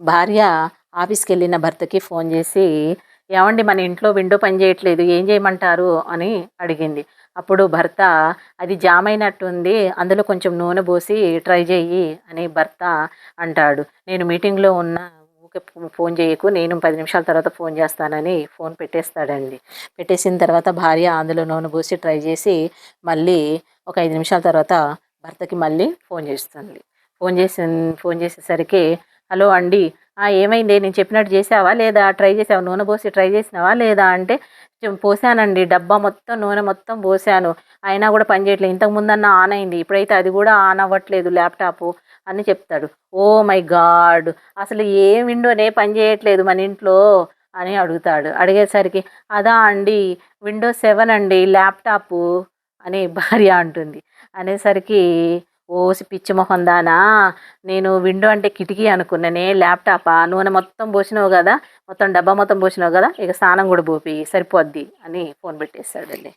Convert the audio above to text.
భార్య ఆఫీస్కి వెళ్ళిన భర్తకి ఫోన్ చేసి ఏమండి మన ఇంట్లో విండో పని చేయట్లేదు ఏం చేయమంటారు? అని అడిగింది. అప్పుడు భర్త అది జామ్ అయినట్టుంది అందులో కొంచెం నూనె పోసి ట్రై చెయ్యి అని భర్త అంటాడు. నేను మీటింగ్లో ఉన్న ఊకే ఫోన్ చేయకు నేను పది నిమిషాల తర్వాత ఫోన్ చేస్తానని ఫోన్ పెట్టేస్తాడండి. పెట్టేసిన తర్వాత భార్య అందులో నూనె పోసి ట్రై చేసి మళ్ళీ ఒక ఐదు నిమిషాల తర్వాత భర్తకి మళ్ళీ ఫోన్ చేస్తుంది. ఫోన్ చేసి ఫోన్ చేసేసరికి హలో అండి. ఏమైంది? నేను చెప్పినట్టు చేసావా? లేదా ట్రై చేసావా? నూనె పోసి ట్రై చేసినావా? లేదా అంటే పోసానండి. డబ్బా మొత్తం నూనె మొత్తం పోసాను. అయినా కూడా పని చేయట్లేదు. ఇంతకు ముందన్న ఆన్ అయింది. ఇప్పుడైతే అది కూడా ఆన్ అవ్వట్లేదు ల్యాప్టాప్ అని చెప్తాడు. Oh my God! అసలు ఏ విండోనే పని చేయట్లేదు మన ఇంట్లో అని అడుగుతాడు. అడిగేసరికి అదా అండి విండోస్ సెవెన్ అండి ల్యాప్టాప్ అని భార్య అంటుంది. అనేసరికి ఓసి పిచ్చి మొహం దానా? నేను విండో అంటే కిటికీ అనుకున్నానే ల్యాప్టాపా? నూనె మొత్తం పోసినావు కదా? మొత్తం డబ్బా మొత్తం పోసినావు కదా? ఇక స్నానం కూడా పోపి సరిపోద్ది అని ఫోన్ పెట్టేశాడండి